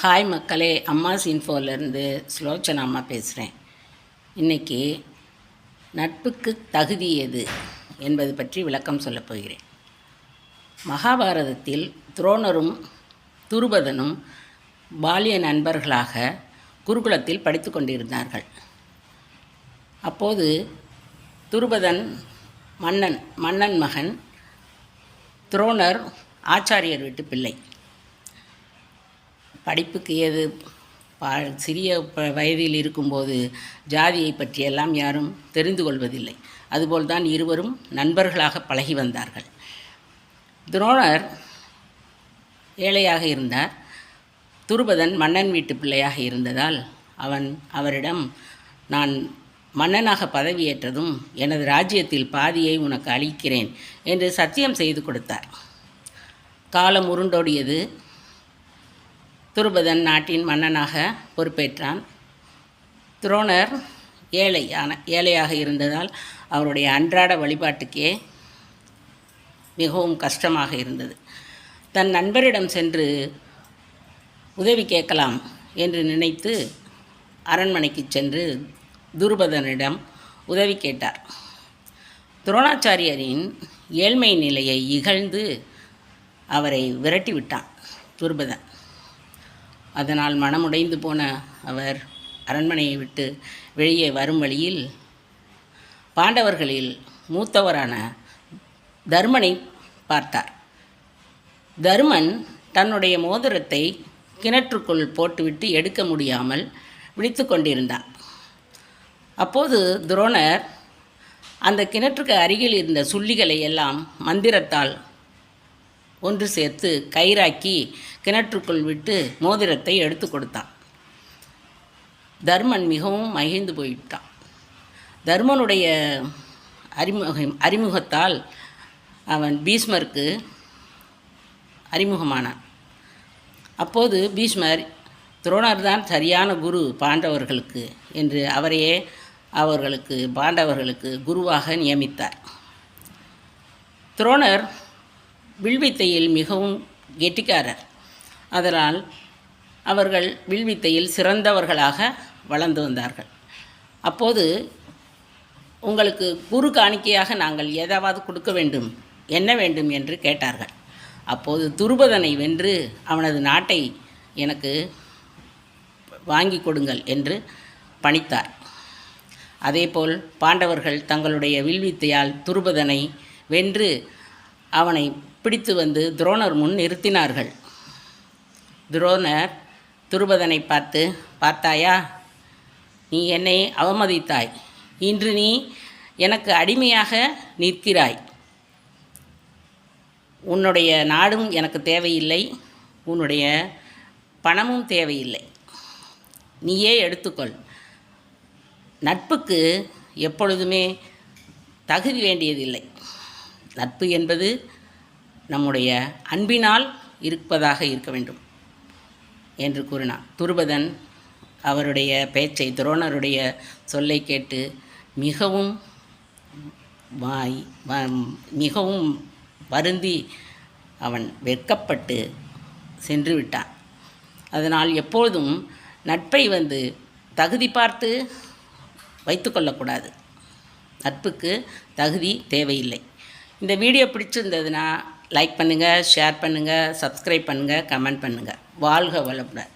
Hi மக்களே அம்மாஸ் இன்ஃபோலேருந்து ஸ்லோச்சனா அம்மா பேசுகிறேன் இன்றைக்கி நட்புக்கு தகுதி எது என்பது பற்றி விளக்கம் சொல்லப் போகிறேன். மகாபாரதத்தில் துரோணரும் துருபதனும் பாலிய நண்பர்களாக குருகுலத்தில் படித்து கொண்டிருந்தார்கள். அப்போது துருபதன் மன்னன் மன்னன் மகன் துரோணர் ஆச்சாரியர் வீட்டு பிள்ளை. படிப்புக்கு ஏது பா சிறிய ப- வயதில் இருக்கும்போது ஜாதியை பற்றியெல்லாம் யாரும் தெரிந்து கொள்வதில்லை. அதுபோல்தான் இருவரும் நண்பர்களாக பழகி வந்தார்கள். துரோணர் ஏழையாக இருந்தார். துருபதன் மன்னன் வீட்டு பிள்ளையாக இருந்ததால் அவன் அவரிடம் நான் மன்னனாக பதவியேற்றதும் எனது ராஜ்யத்தில் பாதியை உனக்கு அளிக்கிறேன் என்று சத்தியம் செய்து கொடுத்தார். காலம் உருண்டோடியது. துருபதன் நாட்டின் மன்னனாக பொறுப்பேற்றான். துரோணர் ஏழையான ஏழையாக இருந்ததால் அவருடைய அன்றாட வழிபாட்டுக்கே மிகவும் கஷ்டமாக இருந்தது. தன் நண்பரிடம் சென்று உதவி கேட்கலாம் என்று நினைத்து அரண்மனைக்கு சென்று துருபதனிடம் உதவி கேட்டார். துரோணாச்சாரியரின் ஏழ்மை நிலையை இகழ்ந்து அவரை விரட்டிவிட்டான் துருபதன். அதனால் மனமுடைந்து போன அவர் அரண்மனையை விட்டு வெளியே வரும் வழியில் பாண்டவர்களில் மூத்தவரான தர்மனை பார்த்தார். தர்மன் தன்னுடைய மோதிரத்தை கிணற்றுக்குள் போட்டுவிட்டு எடுக்க முடியாமல் விழித்து கொண்டிருந்தான். அப்போது துரோணர் அந்த கிணற்றுக்கு அருகில் இருந்த சுள்ளிகளை எல்லாம் மந்திரத்தால் ஒன்று சேர்த்து கயிறாக்கி கிணற்றுக்குள் விட்டு மோதிரத்தை எடுத்து கொடுத்தான். தர்மன் மிகவும் மகிழ்ந்து போயிட்டான். தர்மனுடைய அறிமுகம் அறிமுகத்தால் அவன் பீஷ்மருக்கு அறிமுகமானான். அப்போது பீஷ்மர் துரோணர் தான் சரியான குரு பாண்டவர்களுக்கு என்று அவரையே அவர்களுக்கு பாண்டவர்களுக்கு குருவாக நியமித்தார். துரோணர் வில்வித்தையில் மிகவும் கெட்டிக்காரர். அதனால் அவர்கள் வில்வித்தையில் சிறந்தவர்களாக வளர்ந்து வந்தார்கள். அப்போது உங்களுக்கு குரு காணிக்கையாக நாங்கள் ஏதாவது கொடுக்க வேண்டும் என்ன வேண்டும் என்று கேட்டார்கள். அப்போது துருபதனை வென்று அவனது நாட்டை எனக்கு வாங்கி கொடுங்கள் என்று பணித்தார். அதேபோல் பாண்டவர்கள் தங்களுடைய வில்வித்தையால் துருபதனை வென்று அவனை பிடித்து வந்து துரோணர் முன் நிறுத்தினார்கள். துரோணர் துருபதனை பார்த்து பார்த்தாயா நீ என்னை அவமதித்தாய். இன்று நீ எனக்கு அடிமையாக நிற்கிறாய். உன்னுடைய நாடும் எனக்கு தேவையில்லை உன்னுடைய பணமும் தேவையில்லை. நீயே எடுத்துக்கொள். நட்புக்கு எப்பொழுதுமே தகுதி வேண்டியதில்லை. நட்பு என்பது நம்முடைய அன்பினால் இருப்பதாக இருக்க வேண்டும் என்று கூறினான் துருபதன் அவருடைய பேச்சை துரோணருடைய சொல்லை கேட்டு மிகவும் வாய் மிகவும் வருந்தி அவன் வெட்கப்பட்டு சென்று விட்டான். அதனால் எப்பொழுதும் நட்பை வந்து தகுதி பார்த்து வைத்துக்கொள்ளக்கூடாது நட்புக்கு தகுதி தேவையில்லை. இந்த வீடியோ பிடிச்சிருந்ததுன்னா லைக் பண்ணுங்கள் ஷேர் பண்ணுங்கள் சப்ஸ்கிரைப் பண்ணுங்கள் கமெண்ட் பண்ணுங்கள் வாழ்க வளமுடன்.